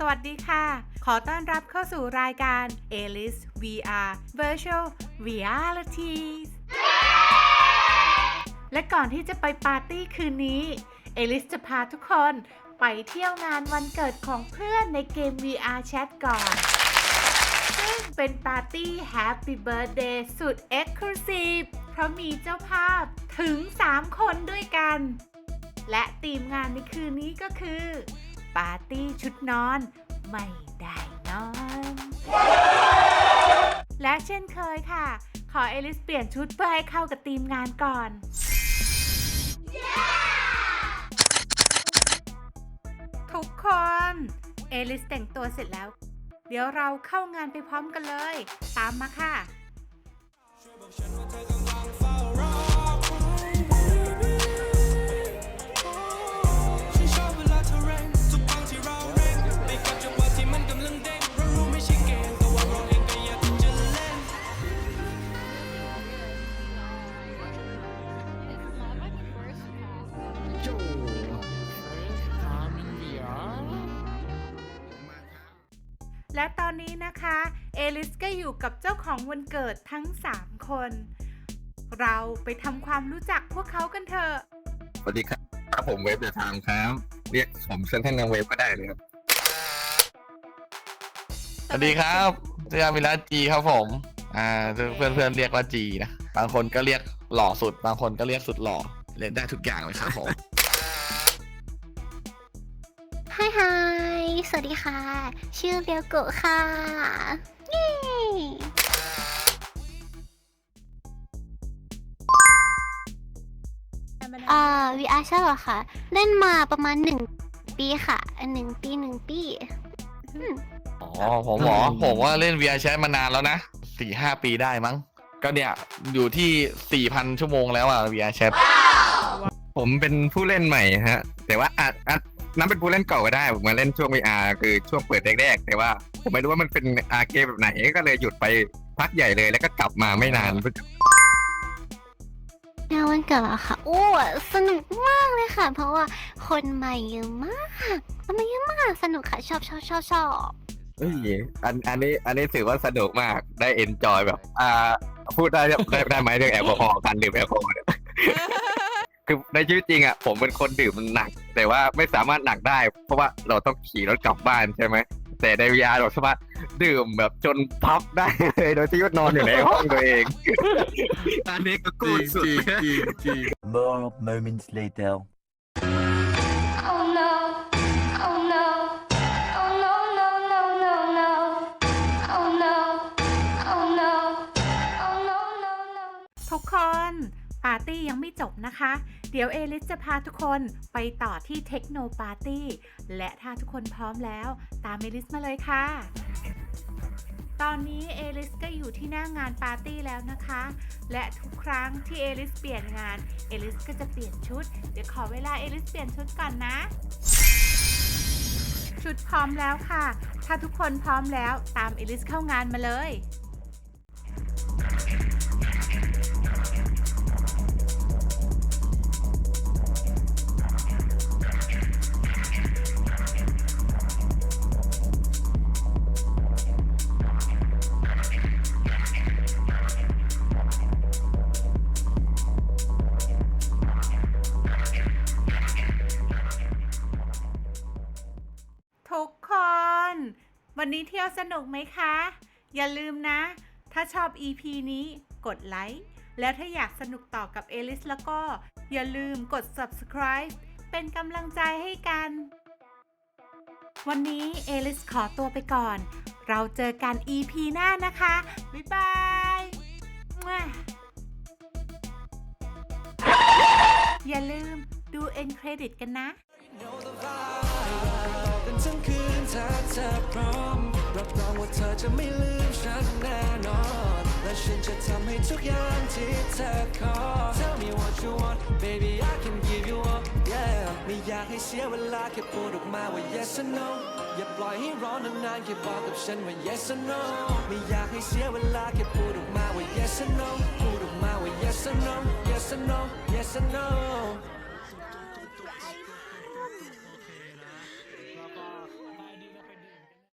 สวัสดีค่ะ ขอต้อนรับเข้าสู่รายการ Alice VR Virtual Realities และก่อนที่จะไปปาร์ตี้คืนนี้ เอลิสจะพาทุกคนไปเที่ยวงานวันเกิดของเพื่อนในเกม VR Chat ก่อน ซึ่งเป็นปาร์ตี้ Happy Birthday สุด Exclusive เพราะมีเจ้าภาพถึง 3 คนด้วยกัน และทีมงานในคืนนี้ก็คือ ปาร์ตี้ชุดนอน ไม่ได้นอน และเช่นเคยค่ะ ขอเอลิสเปลี่ยนชุดเพื่อให้เข้ากับทีมงานก่อน ทุกคน เอลิสแต่งตัวเสร็จแล้ว เดี๋ยวเราเข้างานไปพร้อมกันเลย ตามมาค่ะ และตอนนี้นะคะ เอลิสก็อยู่กับเจ้าของวันเกิดทั้ง 3 คน เราไปทำความรู้จักพวกเขากันเถอะ สวัสดีครับครับผมเวฟเดอะไทม์ครับ เรียกผมเซนเทนนังเวฟก็ได้เลยครับ สวัสดีครับชื่ออามิระจีครับผม อ่าเพื่อนเพื่อนๆเรียกว่าจีนะ บางคนก็เรียกหล่อสุด บางคนก็เรียกสุดหล่อเล่นได้ทุกอย่างเลยครับผม ฮายฮาย สวัสดีค่ะ ชื่อเรียวโกะค่ะเย้อ่า VR ใช่เหรอคะเล่นมาประมาณหนึ่งปีค่ะหนึ่งปีหนึ่งปีอ๋อผมหมอผมว่าเล่น VR Chat มานานแล้วนะสี่ห้าปีได้มั้ง ก็เนี่ย อยู่ที่สี่พันชั่วโมงแล้วอะ VR Chat ผมเป็นผู้เล่นใหม่ฮะ แต่ว่าอาจอาจ นับเป็นผู้เล่นเก่าก็ได้ผมมาเล่นช่วง VR คือช่วงเปิดแรกๆแต่ว่าผมไม่รู้ว่ามันเป็นอาเกมแบบไหนก็เลยหยุดไปพักใหญ่เลยแล้วก็กลับมาไม่นานงานวันเกิดเหรอคะโอ้สนุกมากเลยค่ะ เพราะว่าคนมาเยอะมากคนมาเยอะมากสนุกค่ะชอบชอบชอบชอบเฮ้ยอันอันนี้อันนี้ถือว่าสนุกมากได้เอนจอยแบบ อ่า พูดได้ได้ได้ไหมเรื่องแอลกอฮอล์การดื่มแอลกอฮอล์เนี่ย คือในชีวิตจริงอะผมเป็นคนดื่มหนัก แต่ว่าไม่สามารถหนักได้ เพราะว่าเราต้องขี่รถกลับบ้านใช่ไหมแต่ในวิาเราสามารถดื่มแบบจนพับได้เลยโดยที่นอนอยู่ในห้องตัวเองอันนี้ก็กูดสุดเลย More moments later. Oh no, oh no, oh no, no, no, no, no. Oh no, oh no, oh no, no, no. ทุกคน ปาร์ตี้ยังไม่จบนะคะ เดี๋ยวเอลิสจะพาทุกคนไปต่อที่เทคโนปาร์ตี้ และถ้าทุกคนพร้อมแล้ว ตามเอลิสมาเลยค่ะ ตอนนี้เอลิสก็อยู่ที่หน้างานปาร์ตี้แล้วนะคะ และทุกครั้งที่เอลิสเปลี่ยนงาน เอลิสก็จะเปลี่ยนชุด เดี๋ยวขอเวลาเอลิสเปลี่ยนชุดก่อนนะ ชุดพร้อมแล้วค่ะ ถ้าทุกคนพร้อมแล้วตามเอลิสเข้างานมาเลย วันนี้เที่ยวสนุกไหมคะ อย่าลืมนะ ถ้าชอบ EP นี้กดไลค์ แล้วถ้าอยากสนุกต่อกับเอลิสแล้วก็ อย่าลืมกด subscribe เป็นกำลังใจให้กัน วันนี้เอลิสขอตัวไปก่อน เราเจอกัน EP หน้านะคะ บ๊ายบายอย่าลืมดู end credit กันนะ กันทั้งคืนถ้าเธอพร้อม รับรองว่าเธอจะไม่ลืมฉันแน่นอน และฉันจะทำให้ทุกอย่างที่เธอขอ Tell me what you want baby I can give you all yeah ไม่อยากให้เสียเวลาแค่พูดออกมาว่า yes or no อย่าปล่อยให้รอนานๆแค่บอกกับฉันว่า yes or no ไม่อยากให้เสียเวลาแค่พูดออกมาว่า yes or no พูดออกมาว่า yes or no yes or no yes or no